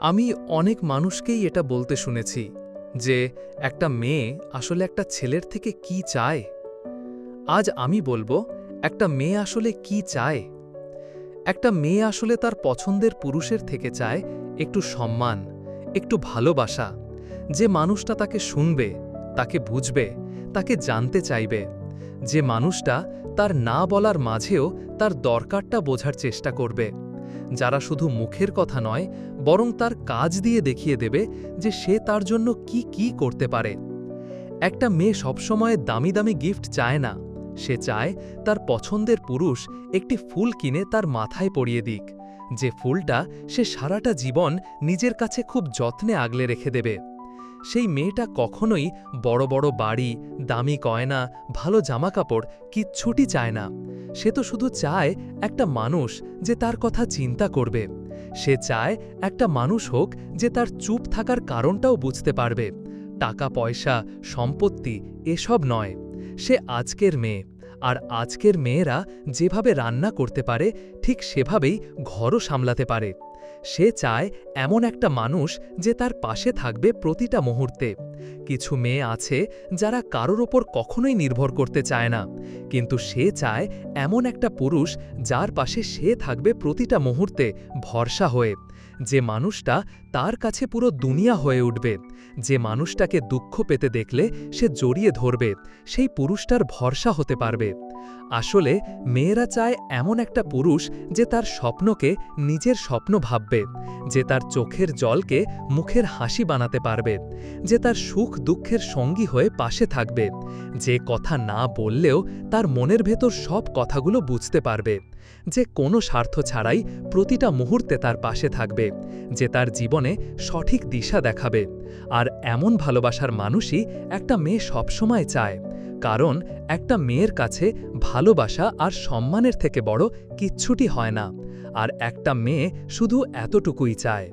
আমি অনেক মানুষকেই এটা বলতে শুনেছি যে একটা মেয়ে আসলে একটা ছেলের থেকে কি চায়। আজ আমি বলব, একটা মেয়ে আসলে কি চায়? একটা মেয়ে আসলে তার পছন্দের পুরুষের থেকে চায় একটু সম্মান, একটু ভালোবাসা। যে মানুষটা তাকে শুনবে, তাকে বুঝবে, তাকে জানতে চাইবে। যে মানুষটা তার না বলার মাঝেও তার দরকারটা বোঝার চেষ্টা করবে। যারা শুধু মুখের কথা নয়, বরং তার কাজ দিয়ে দেখিয়ে দেবে যে সে তার জন্য কি কি করতে পারে। একটা মেয়ে সবসময় দামি দামি গিফট চায় না। সে চায় তার পছন্দের পুরুষ একটি ফুল কিনে তার মাথায় পরিয়ে দিক। যে ফুলটা সে সারাটা জীবন নিজের কাছে খুব যত্নে আগলে রেখে দেবে। সেই মেয়েটা কখনোই বড় বড় বাড়ি, দামি কয়না ভালো জামাকাপড় কিচ্ছুটি চায় না। সে তো শুধু চায় একটা মানুষ যে তার কথা চিন্তা করবে। সে চায় একটা মানুষ হোক যে তার চুপ থাকার কারণটাও বুঝতে পারবে। টাকা, পয়সা, সম্পত্তি এসব নয়। সে আজকের মেয়ে। আর আজকের মেয়েরা যেভাবে রান্না করতে পারে, ঠিক সেভাবেই ঘরও সামলাতে পারে। সে চায় এমন একটা মানুষ যে তার পাশে থাকবে প্রতিটা মুহূর্তে। কিছু মেয়ে আছে যারা কারোর ওপর কখনোই নির্ভর করতে চায় না। কিন্তু সে চায় এমন একটা পুরুষ যার পাশে সে থাকবে প্রতিটা মুহূর্তে ভরসা হয়ে। যে মানুষটা তার কাছে পুরো দুনিয়া হয়ে উঠবে, যে মানুষটাকে দুঃখ পেতে দেখলে সে জড়িয়ে ধরবে, সেই পুরুষটার ভরসা হতে পারবে। আসলে মেয়েরা চায় এমন একটা পুরুষ যে তার স্বপ্নকে নিজের স্বপ্ন ভাববে, যে তার চোখের জলকে মুখের হাসি বানাতে পারবে, যে তার সুখ দুঃখের সঙ্গী হয়ে পাশে থাকবে, যে কথা না বললেও তার মনের ভেতর সব কথাগুলো বুঝতে পারবে, যে কোনো স্বার্থ ছাড়াই প্রতিটা মুহূর্তে তার পাশে থাকবে, যে তার জীবনে সঠিক দিশা দেখাবে। আর এমন ভালোবাসার মানুষই একটা মেয়ে সবসময় চায়, কারণ একটা মেয়ের কাছে ভালোবাসা আর সম্মানের থেকে বড় কিচ্ছুটি হয় না। আর একটা মেয়ে শুধু এতটুকুই চায়।